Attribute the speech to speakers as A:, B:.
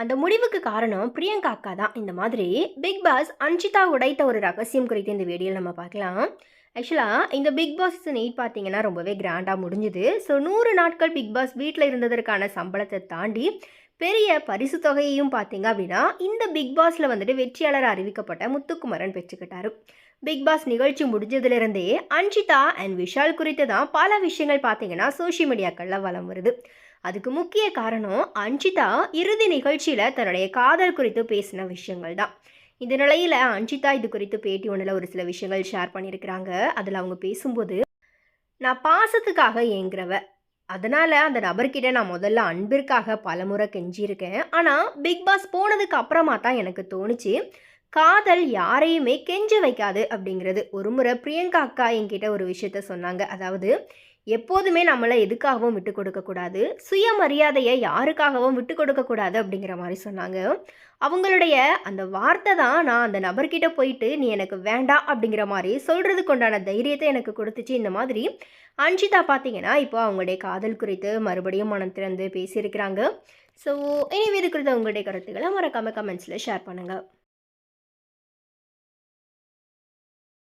A: அந்த முடிவுக்கு காரணம் பிரியங்கா அக்கா தான். இந்த மாதிரி பிக் பாஸ் அன்ஷிதா உடைத்த ஒரு ரகசியம் குறித்து இந்த வீடியோவில் நம்ம பார்க்கலாம். ஆக்சுவலாக இந்த பிக் பாஸ் சீசன் எயிட் பார்த்தீங்கன்னா ரொம்பவே கிராண்டாக முடிஞ்சுது. ஸோ நூறு நாட்கள் பிக் பாஸ் வீட்டில் இருந்ததற்கான சம்பளத்தை தாண்டி பெரிய பரிசு தொகையையும் பார்த்தீங்க அப்படின்னா இந்த பிக் பாஸில் வந்துட்டு வெற்றியாளர் அறிவிக்கப்பட்ட முத்துக்குமரன் பெற்றுக்கிட்டாரு. பிக் பாஸ் நிகழ்ச்சி முடிஞ்சதுலேருந்தே அன்ஷிதா அண்ட் விஷால் குறித்து தான் பல விஷயங்கள் பார்த்தீங்கன்னா சோஷியல் மீடியாக்களில் வலம் வருது. அதுக்கு முக்கிய காரணம் அன்ஷிதா இறுதி நிகழ்ச்சியில் தன்னுடைய காதல் குறித்து பேசின விஷயங்கள் தான் இந்த நிலையில் அன்ஷிதா இது குறித்து பேட்டி ஒன்றில் ஒரு சில விஷயங்கள் ஷேர் பண்ணியிருக்கிறாங்க அதில் அவங்க பேசும்போது நான் பாசத்துக்காக ஏங்குறவ. அதனால் அந்த நபர்கிட்ட நான் முதல்ல அன்பிற்காக பலமுறை கெஞ்சியிருக்கேன். ஆனால் பிக் பாஸ் போனதுக்கு அப்புறமா தான் எனக்கு தோணுச்சு. காதல் யாரையுமே கெஞ்ச வைக்காது அப்படிங்கிறது. ஒரு முறை பிரியங்கா அக்கா என்கிட்ட ஒரு விஷயத்த சொன்னாங்க. அதாவது எப்போதுமே நம்மளை எதுக்காகவும் விட்டு கொடுக்கக்கூடாது சுயமரியாதையை யாருக்காகவும் விட்டு கொடுக்கக்கூடாது அப்படிங்கிற மாதிரி சொன்னாங்க. அவங்களுடைய அந்த வார்த்தை தான் நான் அந்த நபர்கிட்ட போயிட்டு நீ எனக்கு வேண்டாம் அப்படிங்கிற மாதிரி சொல்கிறதுக்கு உண்டான தைரியத்தை எனக்கு கொடுத்துச்சு. இந்த மாதிரி அன்ஷிதா பார்த்தீங்கன்னா இப்போ அவங்களுடைய காதல் குறித்து மறுபடியும் மனம் திறந்து பேசியிருக்கிறாங்க. ஸோ இனி இது குறித்து உங்களுடைய கருத்துக்களை மறக்காமல் கமெண்ட்ஸில் ஷேர் பண்ணுங்கள்